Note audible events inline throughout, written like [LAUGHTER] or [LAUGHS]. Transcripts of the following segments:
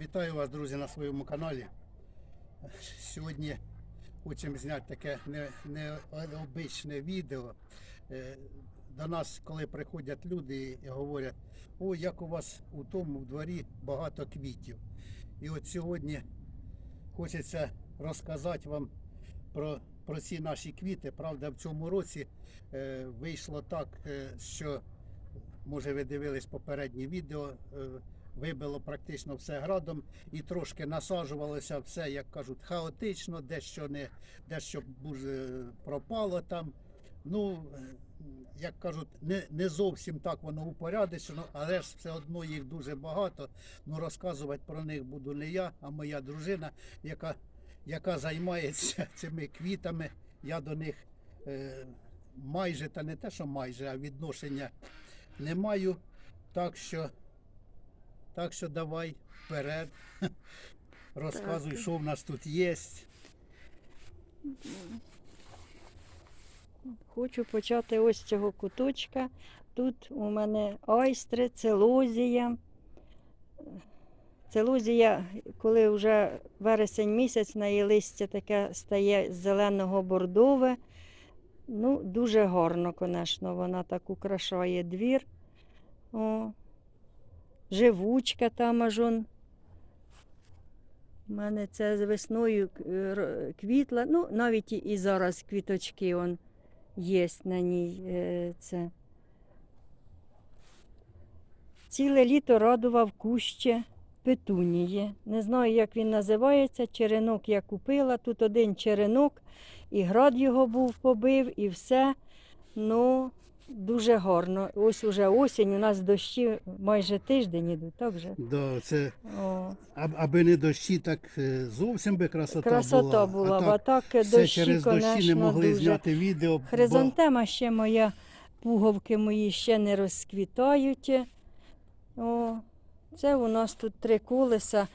Вітаю вас, друзі, на своєму каналі. Сьогодні хочемо зняти таке не- необичне відео. Е, До нас, коли приходять люди і говорять, о, як у вас у тому в дворі багато квітів. І от сьогодні хочеться розказати вам про, про ці наші квіти. Правда, в цьому році е, вийшло так, е, що, може, ви дивились попереднє відео. е, вибило практично все градом і трошки насаджувалося все, як кажуть, хаотично, дещо не дещо пропало там. Ну, е, як кажуть, не, не зовсім так воно упорядочено, але ж все одно їх дуже багато. Ну, розказувати про них буду не я, а моя дружина, яка, яка займається [LAUGHS] цими квітами. Я до них е, майже, та не те, що майже, а відношення не маю. Так що так що давай вперед. [LAUGHS] Розказуй, що в нас тут є. Хочу почати ось з цього куточка. Тут у мене айстри, целозія. Целозія, коли вже вересень місяць, на її листя таке стає зеленого бордове. Ну, дуже гарно, звісно, вона так украшає двір. О, живучка там аж он. У мене це з весною квітла. Ну, навіть і- і зараз квіточки он є на ній. е, Це. Ціле літо радував куще петунії. Не знаю, як він називається. Черенок я купила. Тут один черенок, і град його був побив, і все. Ну, дуже гарно. Ось уже осінь, у нас дощі майже тиждень ідуть, так же? Да, це, О, а- аби не дощі, так е, зовсім би красота, красота була. була, а так, так все дощі, через дощі не конечно, могли дуже. зняти відео. бо- ще моя, пуговки мої ще не розквітають. О, це у нас тут три колеса.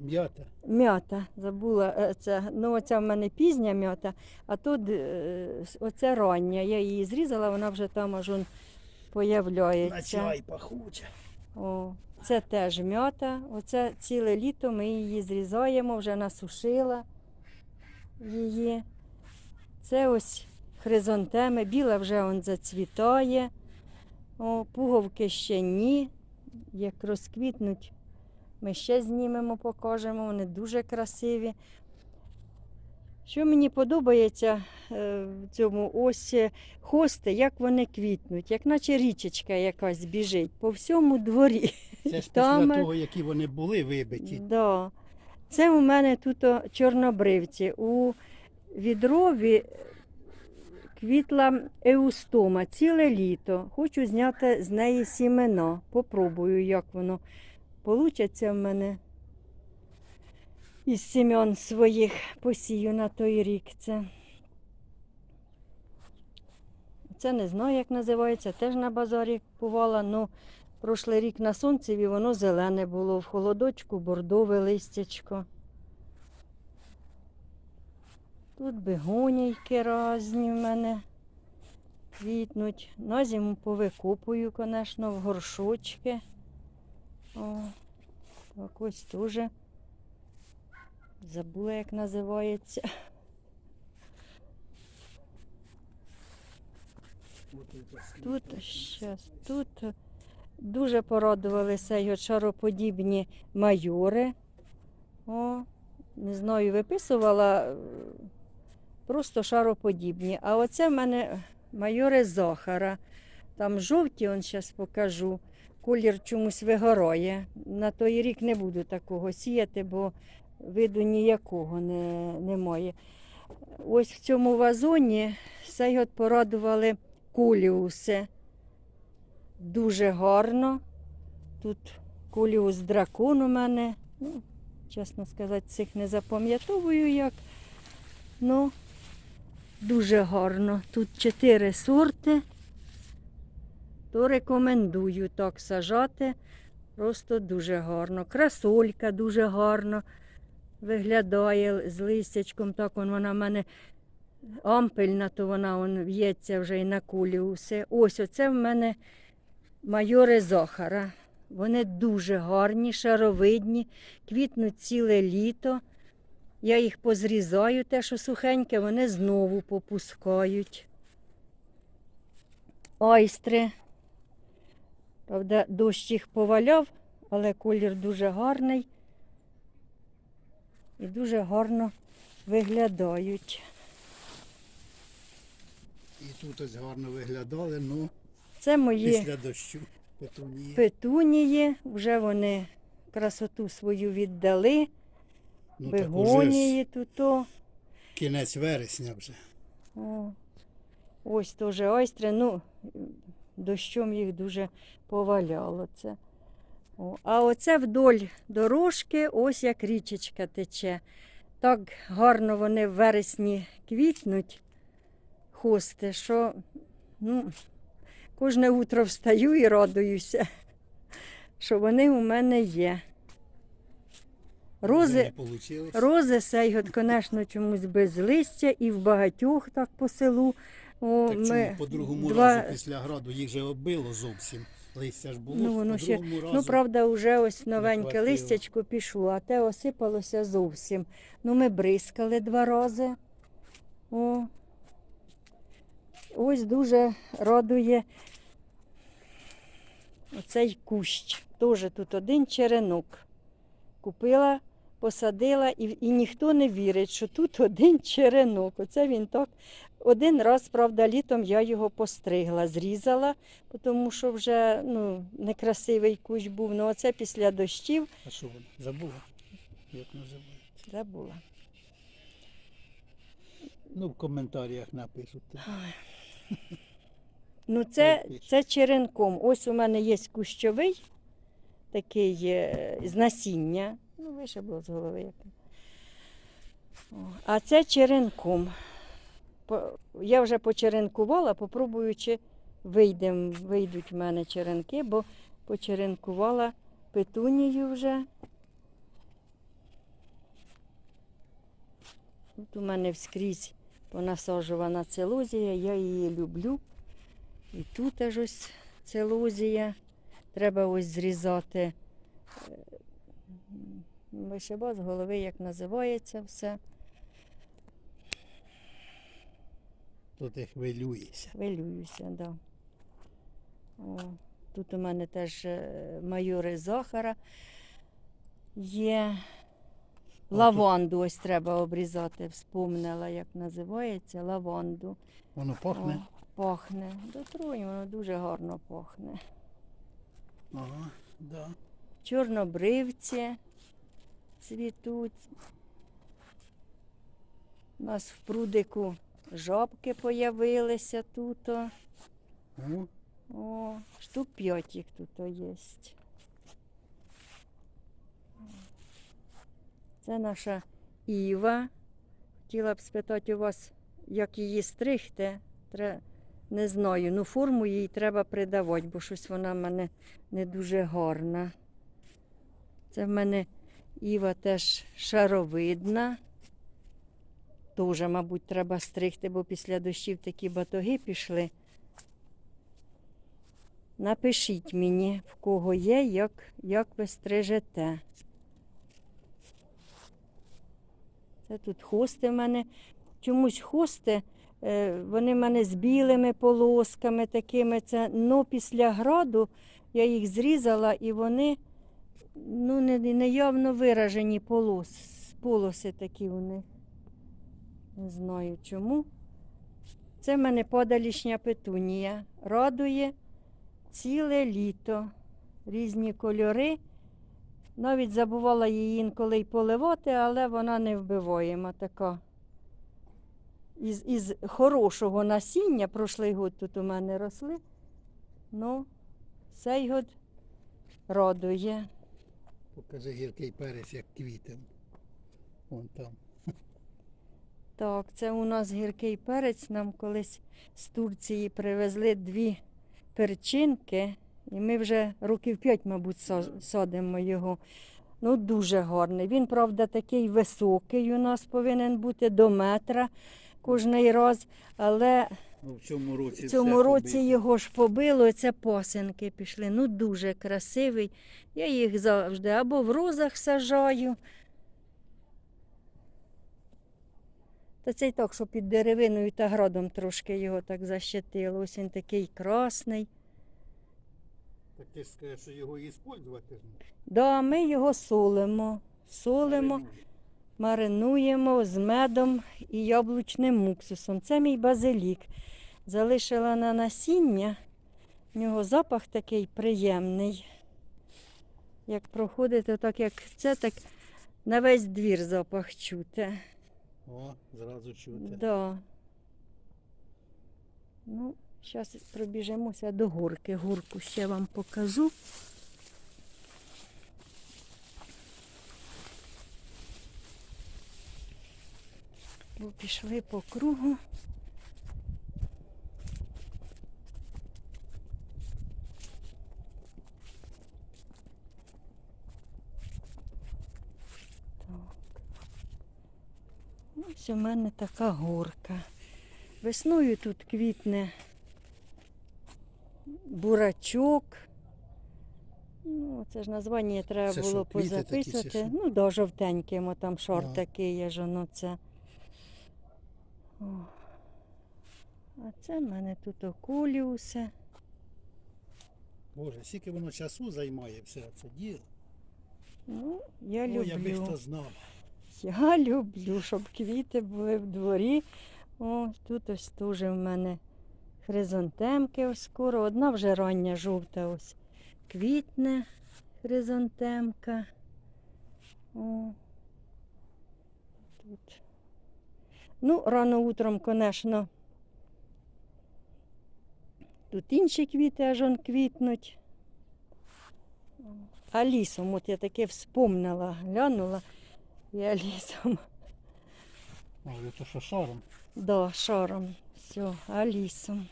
М'ята. М'ята, забула е, це. Ну, оця в мене пізня м'ята, а тут е, оце рання. Я її зрізала, вона вже там аж он На чай пахуче. О, це теж м'ята. Оце ціле літо ми її зрізаємо, вже насушила її. Це ось хризантеми, біла вже он зацвітає. О, пуговки ще ні. Як розквітнуть, ми ще знімемо, покажемо. Вони дуже красиві. Що мені подобається е, в цьому ось е, хости, як вони квітнуть, як наче річечка якась біжить по всьому дворі. Це ж [LAUGHS] Там, після е, того, які вони були вибиті. Да. Це у мене тут чорнобривці. У відрові квітла еустома ціле літо. Хочу зняти з неї сімена. Попробую, як воно получиться в мене. Із сім'ян своїх посію на той рік це. Це не знаю, як називається, теж на базарі купувала, ну прошлий рік на сонцеві воно зелене було, в холодочку бордове листячко. Тут бегонійки різні в мене квітнуть. На зиму повикопую, звісно, в горшочки. О, так ось теж. Забула, як називається. Тут щас, тут дуже порадувалися його шароподібні майори. О, не знаю, виписувала е, просто шароподібні. А оце в мене майори Захара. Там жовті, он зараз покажу. Колір чомусь вигорає. На той рік не буду такого сіяти, бо виду ніякого не, немає. Ось в цьому вазоні цей от порадували коліуси. Дуже гарно. Тут коліус дракон у мене. Ну, чесно сказати, цих не запам'ятовую як. Ну, дуже гарно. Тут чотири сорти. То рекомендую так сажати. Просто дуже гарно. Красолька дуже гарно виглядає з листячком. Так он вона в мене ампельна, то вона он, в'ється вже і на кулі усе. Ось оце в мене майори Захара. Вони дуже гарні, шаровидні, квітнуть ціле літо. Я їх позрізаю, те, що сухеньке, вони знову попускають. Айстри. Правда, дощ їх поваляв, але колір дуже гарний і дуже гарно виглядають. І тут ось гарно виглядали, ну Це мої після дощу петунії. петунії, вже вони красоту свою віддали, Ну бегонії тут. кінець вересня вже. О, ось теж айстри, ну, дощом їх дуже поваляло це. О, а оце вдоль дорожки, ось як річечка тече. Так гарно вони в вересні квітнуть, хости, що ну, кожне утро встаю і радуюся, що вони у мене є. Рози. Рози сей, звісно, чомусь без листя і в багатьох так по селу. О, Так чому по другому два- разу після граду їх же оббило зовсім. Листя ж було Ну, воно ще- разу. Ну, правда, вже ось новеньке листячко пішло, а те осипалося зовсім. Ну, ми бризкали два рази. О. Ось дуже радує оцей кущ. Теж тут один черенок. Купила, посадила, і, і ніхто не вірить, що тут [LAUGHS] один черенок. Оце він так. Один раз, правда, літом я його постригла, зрізала, тому що вже ну, некрасивий кущ був. Ну, оце після дощів А що воно? Забула? Як називається? забула. Ну, в коментарях напишуть. [LAUGHS] Ну, це, це черенком. Ось у мене є кущовий, такий е, з насіння. Вище було з голови. А це черенком. Я вже почеренкувала, попробую, чи вийдем, вийдуть в мене черенки, бо почеренкувала петунію вже. Тут у мене вскрізь понасаджувана целузія, я її люблю. І тут теж ось целузія. Треба ось зрізати. М, з голови, як називається все. То ти хвилюєшся. Хвилююся, да. О, тут у мене теж е, майори Захара є. тут- Лаванду ось треба обрізати. Вспомнила, як називається. Лаванду. Воно пахне. О, пахне. До воно дуже гарно пахне. Ага, да. Чорнобривці цвітуть. У нас в прудику жабки появилися тут. о. О, штук п'ять їх тут є. Це наша Іва. Хотіла б спитати у вас, як її стригти. Не знаю, ну форму їй треба придавати, бо щось вона в мене не дуже гарна. Це в мене Іва теж шаровидна. Тоже, мабуть, треба стригти, бо після дощів такі батоги пішли. Напишіть мені, в кого є, як, як ви стрижете. Це тут хости в мене. Чомусь хости, е, вони в мене з білими полосками такими. Це, ну, після граду я їх зрізала і вони ну, не, неявно виражені полос, полоси такі у них. Не знаю чому. Це в мене подалішня петунія. Радує ціле літо. Різні кольори. Навіть забувала її інколи й поливати, але вона не вбиваєма така. Із, із хорошого насіння, прошлий год тут у мене росли. Ну, цей год радує. Покажи гіркий перець, як квітем. Вон там. Так, це у нас гіркий перець. Нам колись з Турції привезли дві перчинки, і ми вже років п'ять, мабуть, са- садимо його. Ну, дуже гарний. Він, правда, такий високий у нас повинен бути до метра. кожний раз, але Ну, в цьому році в цьому році його ж побило, це пасенки пішли. Ну, дуже красивий. Я їх завжди або в розах сажаю. Та це й так, що під деревиною та градом трошки його так защитило. Ось він такий красний. Так ти ж скажеш, що його і використовувати можна. Да, ми його солимо. Солимо, маринуємо з медом і яблучним муксусом. Це мій базилік. Залишила на насіння. В нього запах такий приємний. Як проходите, так як це, так на весь двір запах чути. О, зразу чути. Да. Ну, зараз пробіжимося до горки. Горку ще вам покажу. Бо пішли по кругу. Ось у мене така горка. Весною тут квітне бурачок. Ну, це ж названня треба Це було що, що? Ну, да, жовтеньким, там шор такий є ж воно це. О. А це в мене тут окуліуси. Боже, скільки воно часу займає все це діло. Ну, я О, якби люблю. хто знав. Я люблю, щоб квіти були в дворі. О, тут ось теж в мене хризантемки ось скоро. Одна вже рання жовта ось квітне хризантемка. О. Тут. Ну, рано утром, звісно, тут інші квіти аж он квітнуть. А лісом, от я таке вспомнила, глянула. Я лісом. Може, то що шаром. Да, шаром. Все, а лісом.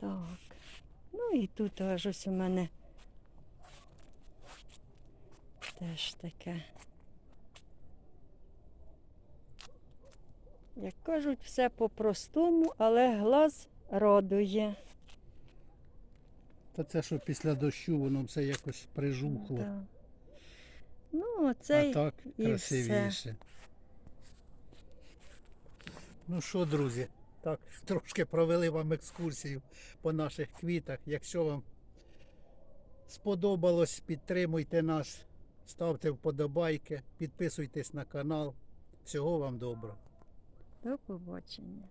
Так. Ну і тут аж ось у мене теж таке. Як кажуть, все по-простому, але глаз радує. Та це що після дощу воно все якось прижухло. Да. Ну, оцей а так і красивіше. Ну що, друзі, так, трошки провели вам екскурсію по наших квітах. Якщо вам сподобалось, підтримуйте нас, ставте вподобайки, підписуйтесь на канал. Всього вам доброго. До побачення.